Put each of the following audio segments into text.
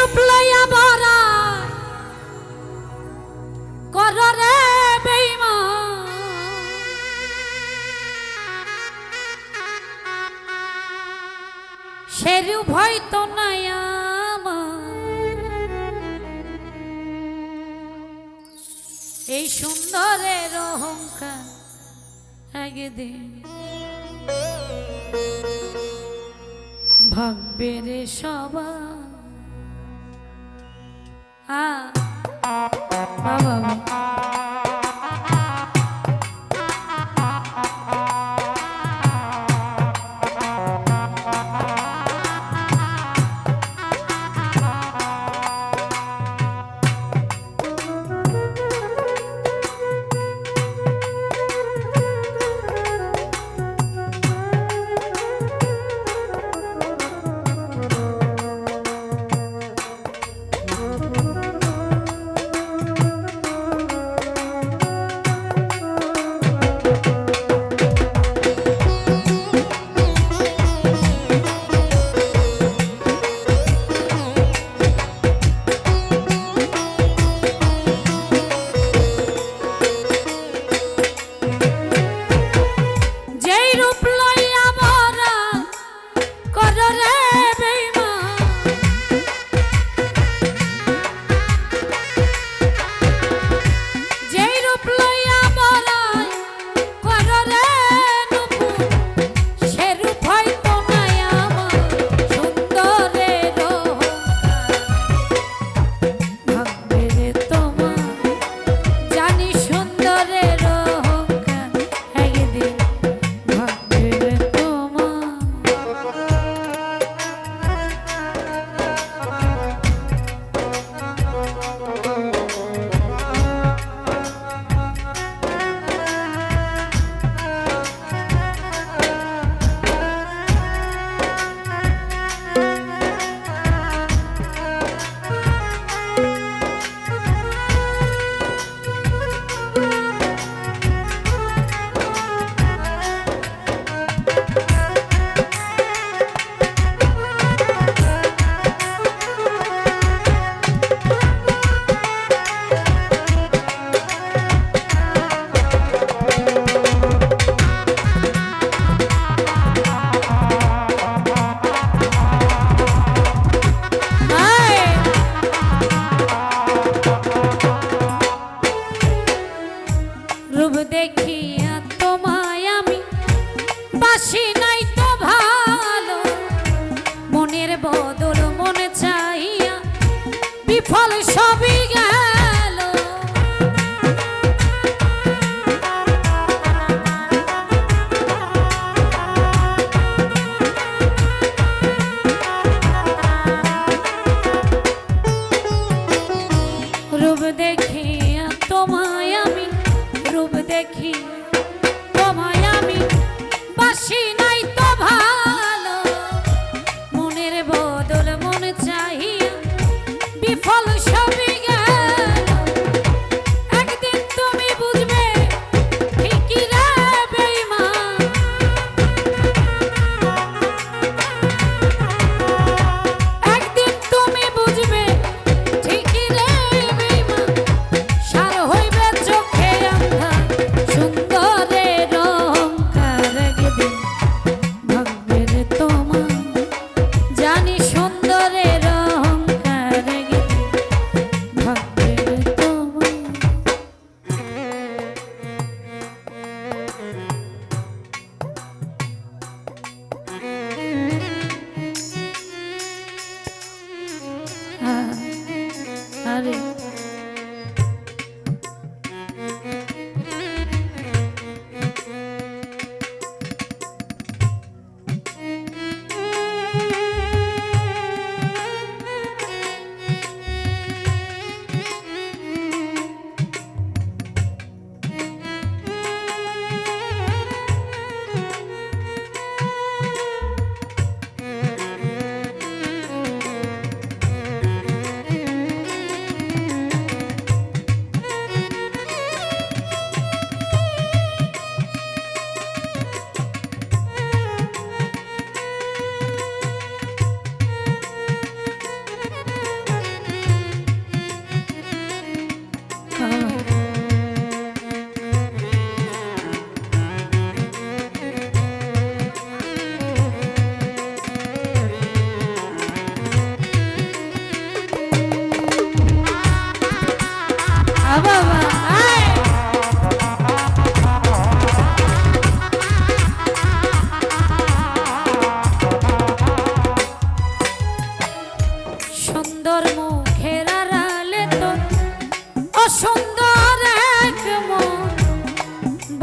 রূপ লইয়া বরা কর রে বেইমা সেরু ভয় তো নাই এই সুন্দরের অহংকার আগে দিন রে ah.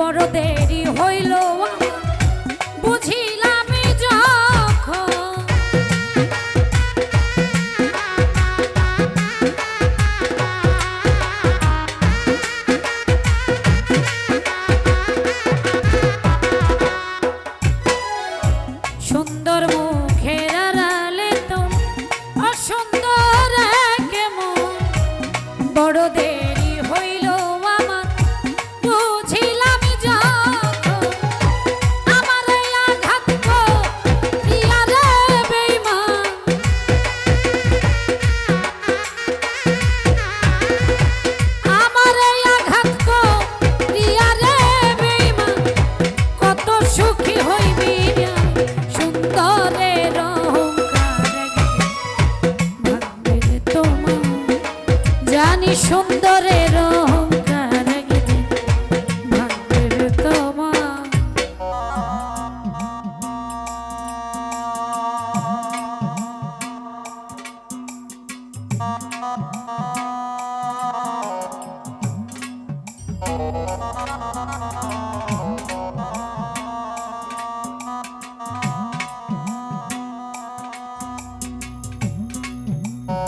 বড় দেরি হইল বুঝিলাম সুন্দর মুখের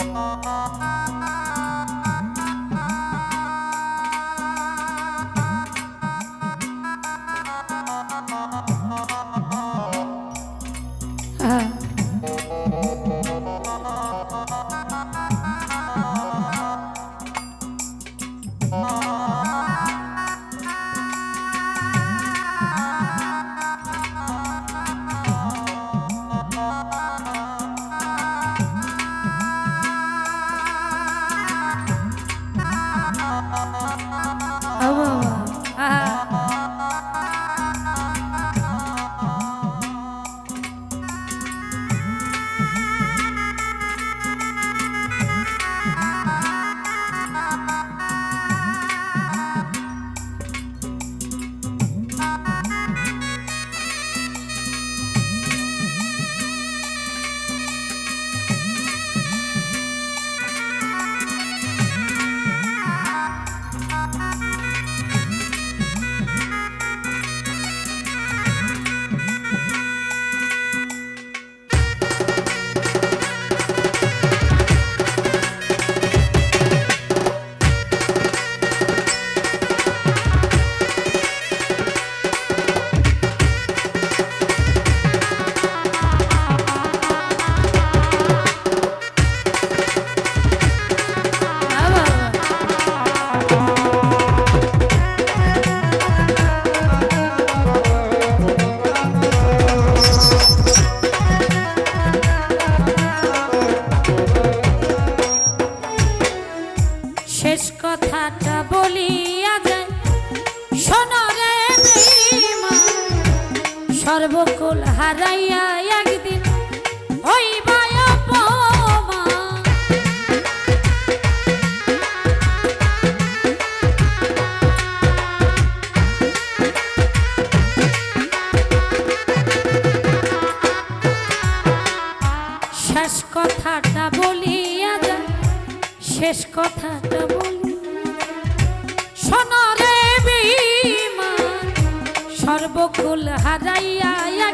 Música কথাটা বলিয়া যায়। সোনরে সর্বকুল হারাইয়া একদিন হইবা শেষ কথাটা বলিয়া যায় শেষ কথাটা বকুল হারাইয়া